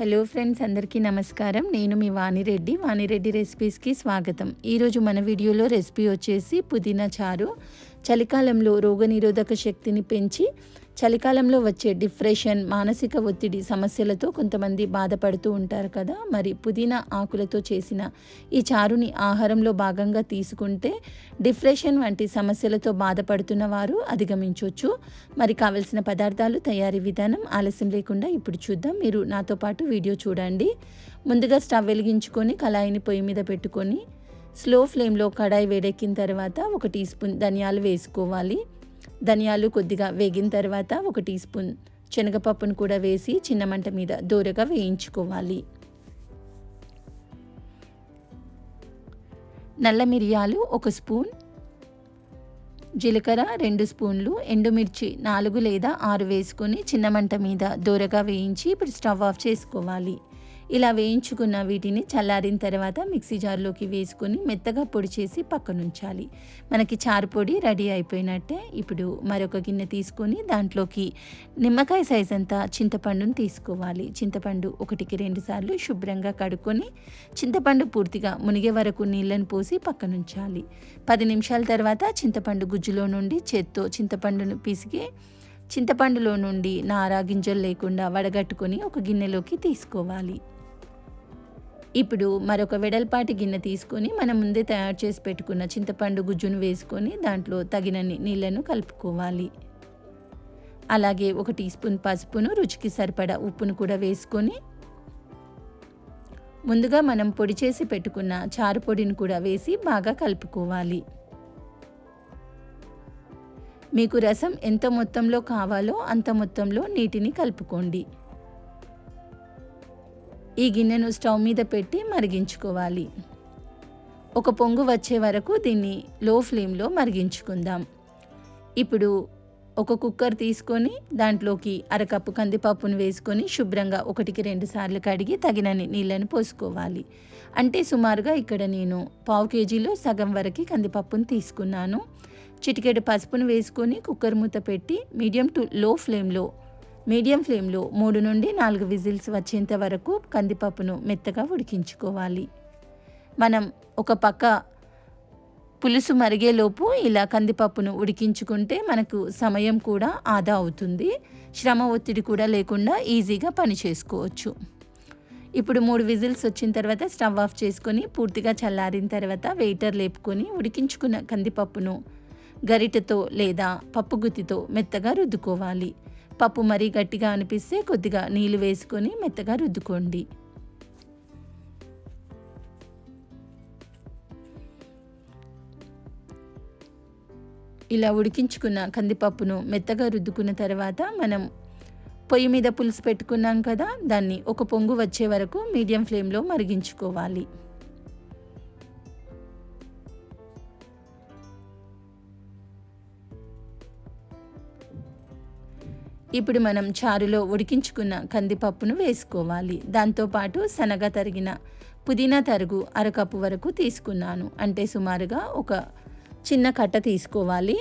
Hello friends అందరికీ నమస్కారం. నేను మీ వాణిరెడ్డి. వాణిరెడ్డి రెసిపీస్కి స్వాగతం. ఈరోజు మన వీడియోలో రెసిపీ వచ్చేసి పుదీనా చారు. చలికాలంలో రోగనిరోధక శక్తిని పెంచి చలికాలంలో వచ్చే డిప్రెషన్ మానసిక ఒత్తిడి సమస్యలతో కొంతమంది బాధపడుతూ ఉంటారు కదా. మరి పుదీనా ఆకులతో చేసిన ఈ చారుని ఆహారంలో భాగంగా తీసుకుంటే డిప్రెషన్ వంటి సమస్యలతో బాధపడుతున్న వారు అధిగమించవచ్చు మరి కావలసిన పదార్థాలు తయారీ విధానం ఆలస్యం లేకుండా ఇప్పుడు చూద్దాం. మీరు నాతో పాటు వీడియో చూడండి. ముందుగా స్టవ్ వెలిగించుకొని కళాయిని పొయ్యి మీద పెట్టుకొని స్లో ఫ్లేమ్లో కడాయి వేడెక్కిన తర్వాత ఒక టీ స్పూన్ ధనియాలు వేసుకోవాలి. ధనియాలు కొద్దిగా వేగిన తర్వాత ఒక టీ స్పూన్ శనగపప్పును కూడా వేసి చిన్న మంట మీద దూరగా వేయించుకోవాలి. నల్ల మిరియాలు ఒక స్పూన్ జీలకర్ర రెండు స్పూన్లు ఎండుమిర్చి నాలుగు లేదా ఆరు వేసుకొని చిన్న మంట మీద దూరగా వేయించి ఇప్పుడు స్టవ్ ఆఫ్ చేసుకోవాలి. ఇలా వేయించుకున్న వీటిని చల్లారిన తర్వాత మిక్సీ జార్లోకి వేసుకొని మెత్తగా పొడి చేసి పక్కనుంచాలి. మనకి చారు పొడి రెడీ అయిపోయినట్టే ఇప్పుడు మరొక గిన్నె తీసుకొని దాంట్లోకి నిమ్మకాయ సైజ్ అంతా చింతపండును తీసుకోవాలి. చింతపండు ఒకటికి రెండు సార్లు శుభ్రంగా కడుక్కొని చింతపండు పూర్తిగా మునిగే వరకు నీళ్ళను పోసి పక్కనుంచాలి. పది నిమిషాల తర్వాత చింతపండు గుజ్జులో నుండి చేత్తో చింతపండును పిసికి చింతపండులో నుండి నారా గింజలు లేకుండా వడగట్టుకొని ఒక గిన్నెలోకి తీసుకోవాలి. ఇప్పుడు మరొక వెడల్పాటి గిన్నె తీసుకొని మనం ముందే తయారు చేసి పెట్టుకున్న చింతపండు గుజ్జును వేసుకొని దాంట్లో తగినన్ని నీళ్ళను కలుపుకోవాలి. అలాగే ఒక టీ స్పూన్ పసుపును రుచికి సరిపడా ఉప్పును కూడా వేసుకొని ముందుగా మనం పొడి చేసి పెట్టుకున్న చారు పొడిని కూడా వేసి బాగా కలుపుకోవాలి. మీకు రసం ఎంత మొత్తంలో కావాలో అంత మొత్తంలో నీటిని కలుపుకోండి. ఈ గిన్నెను స్టవ్ మీద పెట్టి మరిగించుకోవాలి. ఒక పొంగు వచ్చే వరకు దీన్ని లో ఫ్లేమ్లో మరిగించుకుందాం. ఇప్పుడు ఒక కుక్కర్ తీసుకొని దాంట్లోకి అరకప్పు కందిపప్పును వేసుకొని శుభ్రంగా ఒకటికి రెండు సార్లు కడిగి తగినన్ని నీళ్ళని పోసుకోవాలి. అంటే సుమారుగా ఇక్కడ నేను పావు కేజీలో సగం వరకు కందిపప్పును తీసుకున్నాను. చిటికెడు పసుపును వేసుకొని కుక్కర్ మూత పెట్టి మీడియం టు లో ఫ్లేమ్లో మీడియం ఫ్లేమ్లో మూడు నుండి నాలుగు విజిల్స్ వచ్చేంత వరకు కందిపప్పును మెత్తగా ఉడికించుకోవాలి. మనం ఒక పక్క పులుసు మరిగేలోపు ఇలా కందిపప్పును ఉడికించుకుంటే మనకు సమయం కూడా ఆదా అవుతుంది. శ్రమ ఒత్తిడి కూడా లేకుండా ఈజీగా పని చేసుకోవచ్చు. ఇప్పుడు మూడు విజిల్స్ వచ్చిన తర్వాత స్టవ్ ఆఫ్ చేసుకొని పూర్తిగా చల్లారిన తర్వాత వెయిటర్ లేపుకొని ఉడికించుకున్న కందిపప్పును గరిటతో లేదా పప్పు గుత్తితో మెత్తగా రుద్దుకోవాలి. పప్పు మరీ గట్టిగా అనిపిస్తే కొద్దిగా నీళ్ళు వేసుకొని మెత్తగా రుద్దుకోండి. ఇలా ఉడికించుకున్న కందిపప్పును మెత్తగా రుద్దుకున్న తర్వాత మనం పొయ్యి మీద పులుసు పెట్టుకున్నాం కదా దాన్ని ఒక పొంగు వచ్చే వరకు మీడియం ఫ్లేమ్లో మరిగించుకోవాలి. ఇప్పుడు మనం చారులో ఉడికించుకున్న కందిపప్పును వేసుకోవాలి. దాంతోపాటు శనగ తరిగిన పుదీనా తరుగు అరకప్పు వరకు తీసుకున్నాను. అంటే సుమారుగా ఒక చిన్న కట్ట తీసుకోవాలి.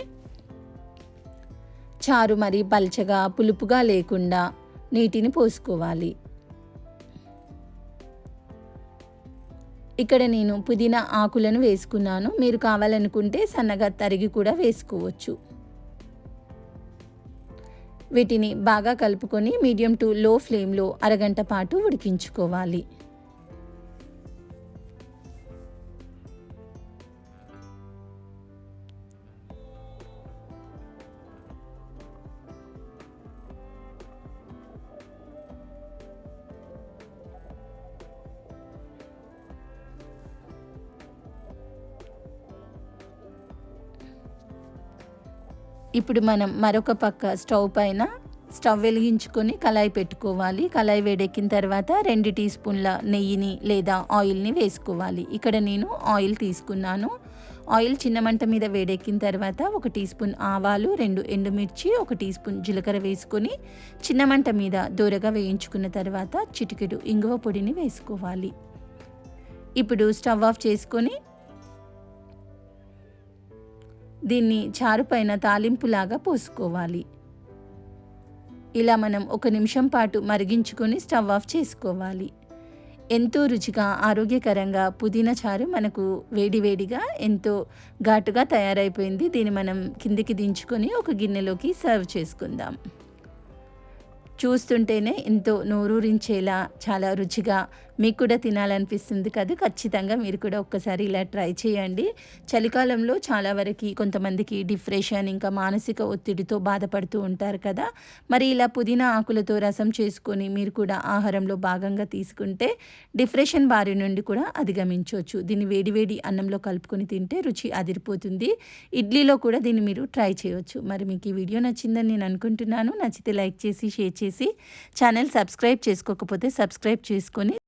చారు మరి పల్చగా పులుపుగా లేకుండా నీటిని పోసుకోవాలి. ఇక్కడ నేను పుదీనా ఆకులను వేసుకున్నాను. మీరు కావాలనుకుంటే సన్నగా తరిగి కూడా వేసుకోవచ్చు. వీటిని బాగా కలుపుకొని మీడియం టు లో ఫ్లేమ్లో అరగంట పాటు ఉడికించుకోవాలి. ఇప్పుడు మనం మరొక పక్క స్టవ్ పైన స్టవ్ వెలిగించుకొని కళాయి పెట్టుకోవాలి. కళాయి వేడెక్కిన తర్వాత రెండు టీ స్పూన్ల నెయ్యిని లేదా ఆయిల్ని వేసుకోవాలి. ఇక్కడ నేను ఆయిల్ తీసుకున్నాను. ఆయిల్ చిన్న మంట మీద వేడెక్కిన తర్వాత ఒక టీ స్పూన్ ఆవాలు రెండు ఎండుమిర్చి ఒక టీ స్పూన్ జీలకర్ర వేసుకొని చిన్న మంట మీద దూరగా వేయించుకున్న తర్వాత చిటికెడు ఇంగువ పొడిని వేసుకోవాలి. ఇప్పుడు స్టవ్ ఆఫ్ చేసుకొని దీన్ని చారుపైన తాలింపులాగా పోసుకోవాలి. ఇలా మనం ఒక నిమిషం పాటు మరిగించుకొని స్టవ్ ఆఫ్ చేసుకోవాలి. ఎంతో రుచిగా ఆరోగ్యకరంగా పుదీనా చారు మనకు వేడివేడిగా ఎంతో ఘాటుగా తయారైపోయింది. దీన్ని మనం కిందికి దించుకొని ఒక గిన్నెలోకి సర్వ్ చేసుకుందాం. చూస్తుంటేనే ఎంతో నోరూరించేలా చాలా రుచిగా మీకు కూడా తినాలనిపిస్తుంది కదా. ఖచ్చితంగా మీరు కూడా ఒక్కసారి ఇలా ట్రై చేయండి. చలికాలంలో చాలా వరకు కొంతమందికి డిప్రెషన్ ఇంకా మానసిక ఒత్తిడితో బాధపడుతూ ఉంటారు కదా. మరి ఇలా పుదీనా ఆకులతో రసం చేసుకొని మీరు కూడా ఆహారంలో భాగంగా తీసుకుంటే డిప్రెషన్ బారి నుండి కూడా అధిగమించవచ్చు. దీన్ని వేడివేడి అన్నంలో కలుపుకొని తింటే రుచి అదిరిపోతుంది. ఇడ్లీలో కూడా దీన్ని మీరు ట్రై చేయవచ్చు. మరి మీకు ఈ వీడియో నచ్చిందని నేను అనుకుంటున్నాను. నచ్చితే లైక్ చేసి షేర్ చేసి ఛానల్ సబ్స్క్రైబ్ చేసుకోకపోతే సబ్స్క్రైబ్ చేసుకొని